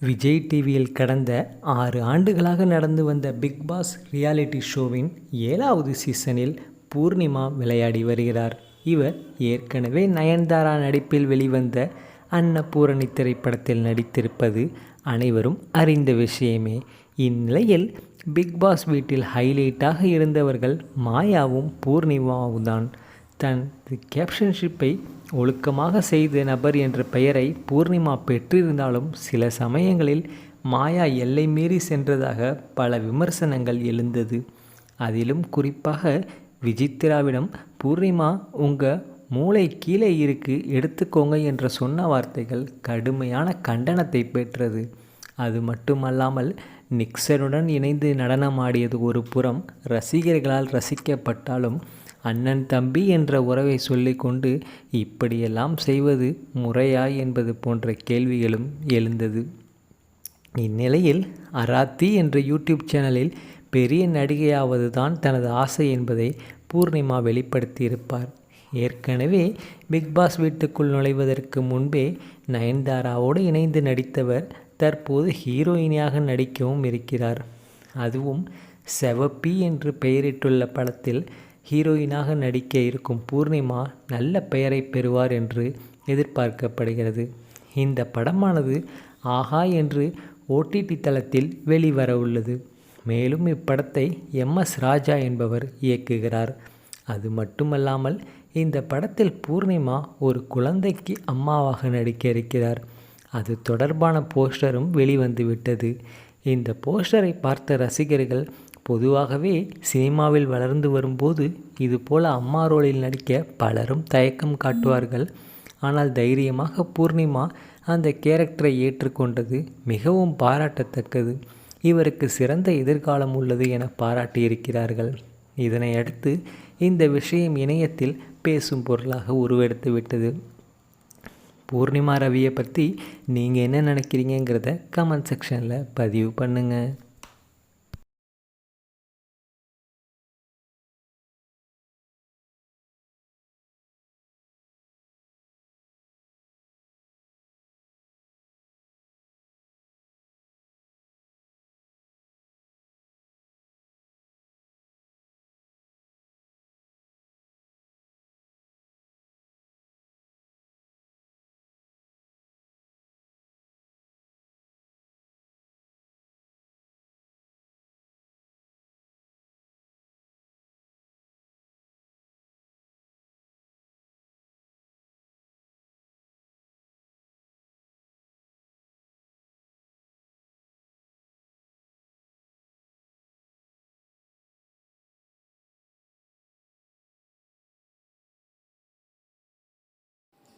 விஜய் டிவியில் கடந்த ஆறு ஆண்டுகளாக நடந்து வந்த பிக் பாஸ் ரியாலிட்டி ஷோவின் ஏழாவது சீசனில் பூர்ணிமா விளையாடி வருகிறார். இவர் ஏற்கனவே நயன்தாரா நடிப்பில் வெளிவந்த அன்னபூரணி திரைப்படத்தில் நடித்திருப்பது அனைவரும் அறிந்த விஷயமே. இந்நிலையில் பிக் பாஸ் வீட்டில் ஹைலைட்டாக இருந்தவர்கள் மாயாவும் பூர்ணிமாவும் தான் தனது கேப்ஷன்ஷிப்பை ஒழுக்கமாக செய்த நபர் என்ற பெயரை பூர்ணிமா பெற்றிருந்தாலும் சில சமயங்களில் மாயா எல்லை மீறி சென்றதாக பல விமர்சனங்கள் எழுந்தது. அதிலும் குறிப்பாக விஜித்ராவிடம் பூர்ணிமா உங்கள் மூளை கீழே இருக்கு எடுத்துக்கோங்க என்ற சொன்ன வார்த்தைகள் கடுமையான கண்டனத்தை பெற்றது. அது மட்டுமல்லாமல் நிக்சனுடன் இணைந்து நடனமாடியது ஒரு புறம் ரசிகர்களால் ரசிக்கப்பட்டாலும் அண்ணன் தம்பி என்ற உறவை சொல்லிக்கொண்டு இப்படியெல்லாம் செய்வது முறையா என்பது போன்ற கேள்விகளும் எழுந்தது. இந்நிலையில் அராத்தி என்ற யூடியூப் சேனலில் பெரிய நடிகையாவது தான் தனது ஆசை என்பதை பூர்ணிமா வெளிப்படுத்தியிருப்பார். ஏற்கனவே பிக்பாஸ் வீட்டுக்குள் நுழைவதற்கு முன்பே நயன்தாராவோடு இணைந்து நடித்தவர் தற்போது ஹீரோயினியாக நடிக்கவும் இருக்கிறார். அதுவும் செவப்பி என்று பெயரிட்டுள்ள படத்தில் ஹீரோயினாக நடிக்க இருக்கும் பூர்ணிமா நல்ல பெயரை பெறுவார் என்று எதிர்பார்க்கப்படுகிறது. இந்த படமானது ஆஹா என்று ஓடிடி தளத்தில் வெளிவர உள்ளது. மேலும் இப்படத்தை எம் எஸ் ராஜா என்பவர் இயக்குகிறார். அது மட்டுமல்லாமல் இந்த படத்தில் பூர்ணிமா ஒரு குழந்தைக்கு அம்மாவாக நடிக்க இருக்கிறார். அது தொடர்பான போஸ்டரும் வெளிவந்து விட்டது இந்த போஸ்டரை பார்த்த ரசிகர்கள் பொதுவாகவே சினிமாவில் வளர்ந்து வரும்போது இதுபோல் அம்மா ரோலில் நடிக்க பலரும் தயக்கம் காட்டுவார்கள். ஆனால் தைரியமாக பூர்ணிமா அந்த கேரக்டரை ஏற்றுக்கொண்டது மிகவும் பாராட்டத்தக்கது. இவருக்கு சிறந்த எதிர்காலம் உள்ளது என பாராட்டியிருக்கிறார்கள். இதனை அடுத்து இந்த விஷயம் இணையத்தில் பேசும் பொருளாக உருவெடுத்து விட்டது. பூர்ணிமா ரவியை பற்றி நீங்கள் என்ன நினைக்கிறீங்கிறத கமெண்ட் செக்ஷனில் பதிவு பண்ணுங்கள்